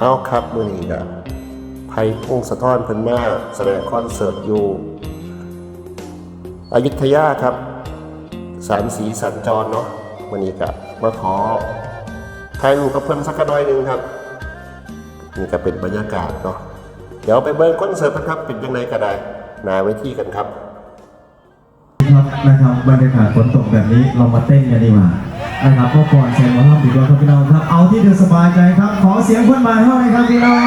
เอาครับมือนี้กะไผ่พงสะท้อนเพิ่นมาแสดงคอนเสิร์ตอยู่อยุธยาครับ สามสีสัญจรเนาะมือนี้กะมาขอไทยรูปกับเพิ่นสักหน่อยนึงครับ นี่ก็เป็นบรรยากาศเนาะเดี๋ยวไปเบิ่งคอนเสิร์ตนะครับเป็นยังไงก็ได้นาไว้ที่กันครับนะครับบรรยากาศฝนตกแบบนี้เรามาเต้นกันดีกว่า นะครับก็ก่อนเสร็จมาครับดีกว่าครับพี่น้องครับ เอาที่เธอสบายใจครับ ขอเสียงคนมาเท่าไหร่ครับพี่น้อง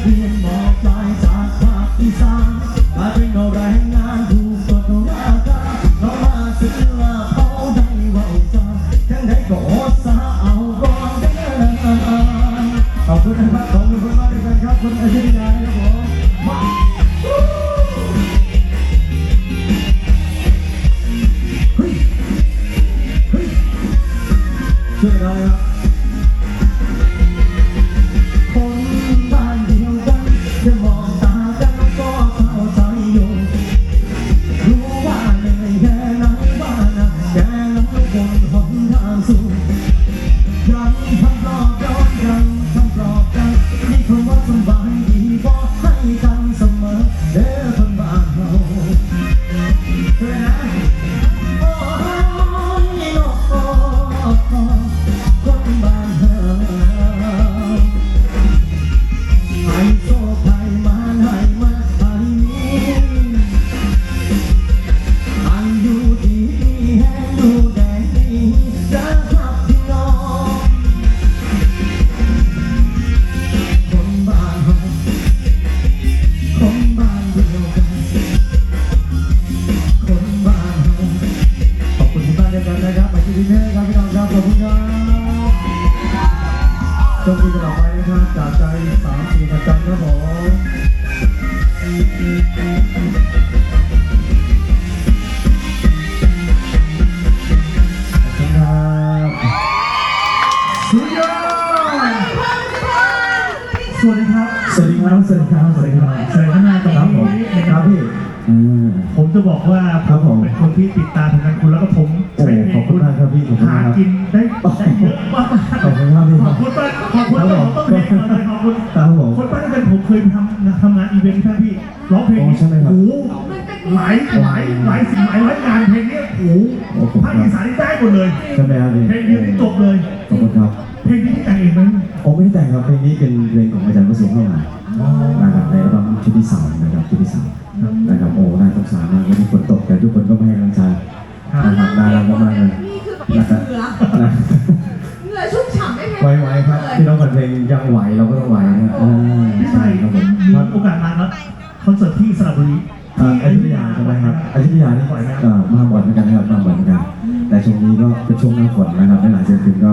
เรียนหมอปลายจากภาคอีสานมาเป็นเอาแรงงานถูกกฎราคาเรามาซื้อว่าเขาได้ว่าจาทั้งได้ก็อดสาเอาก่อนเด้อขอบคุณนะครับขอบคุณมากๆเลยครับคุณอาจารย์นะครับผมเฮ้ยเฮ้ยช่วยเราครับ สวัสดีครับ สวัสดีครับ สวัสดีครับ สวัสดีครับเชิญข้างหน้าตรงนี้นะครับพี่อืมผมจะบอกว่าครับผม เป็นคนที่ติดตามผลงานคุณแล้วก็ผมโอ้ขอบคุณมากครับพี่ขอบคุณหามากครับ กินได้ได้เยอะมากขอบคุณครับพี่ขอบคุณมากขอบคุณครับต้ผองมต้องเรียนก่อนเลยขอบคุณครับผมคนป้าที่เป็นผมเคยทำทำงานอีเวนต์ครับพี่ร้องเพลงอ๋อใช่ไหมครับ โอ้โหหลายหลายหลายสิ่งหลายร้อยงานเพลงเนี้ยโอ้โหโอ้ขอบคุณภาคอีสานนี่ได้หมดเลยใช่ไหมครับพี่เพลงเดียวนี่จบเลย ขอบคุณครับ นี้เป็นเพลงของอาจารย์ประสงค์เข้ามานะครับในอัลบั้มชุดที่สามนะครับชุดที่สามนะครับโอ้น่าสงสารมากวันนี้ฝนตกแต่ทุกคนก็ไม่ให้กำลังใจนะครับน่ารักมากๆเลยนี่คือเปียกเหงื่อนะเหงื่อชุ่มฉ่ำได้ไหมไหวๆครับพี่น้องคนเพลงยังไหวเราก็ต้องไหวนะอ่าพี่ใช่ชายครับผมมีโอกาสมาแล้วคอนเสิร์ตที่สระบุรีอ่าอยุธยาใช่ไหมครับอยุธยานี่เอ่อมาบ่อยเหมือนกันนะครับมาบ่อยเหมือนกัน แต่ช่วงนี้ก็เป็นช่วงหน้าฝนนะครับและหลายศิลปินก็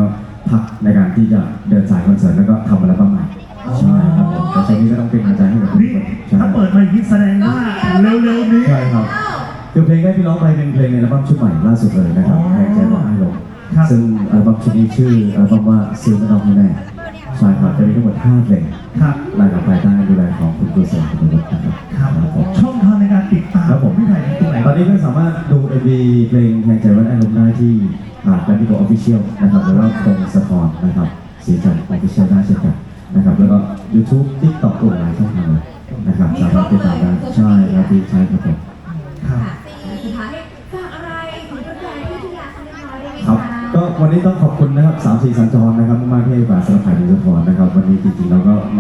พักในการที่จะเดินสายคอนเสิร์ตแล้วก็ทำอัลบั้มใหม่ใช่ครับผมแต่ช่วงนี้ก็ต้องเป็นกำลังใจให้กับทุกนี่คนใช่ถ้าเปิดมาอย่างนี้แสดงว่าเร็วๆนี้ ใช่ครับคือเพลงได้พี่น้องไปเป็นเพลงในอัลบั้มชุดใหม่ล่าสุดเลยนะครับอ๋อแรงใจว่าให้ลงครับ ซึ่งอัลบั้มชุดนี้ชื่ออัลบั้มว่าซื้อไม่ต้องให้แน่ใช่ครับจะมีทั้งหมด5เพลงครับ รายการภายใต้การดูแลของคุณกุศลคุณวุฒินะครับครับครับ ไอ้ลมได้ที่อ่าแกรมมี่โกออฟฟิเชียลนะครับแล้วก็ตรงสะทอนนะครับสีจันทร์ออฟฟิเชียลได้เช่นกันนะครับแล้วก็ YouTube TikTok ตัวหลายช่องทางเลยนะครับสามารถติดตามได้ใช่ครับพี่ใช่ครับผมครับค่ะสุดท้ายฝากอะไรถึงแฟนๆที่ที่อยากสักน้อยได้ไหมครับคะก็วันนี้ต้องขอบคุณนะครับสามสี่สัญจรนะครับมากๆที่ให้ฝากสำหรับถ่ายดิจิทัลนะครับวันนี้จริงๆเราก็มา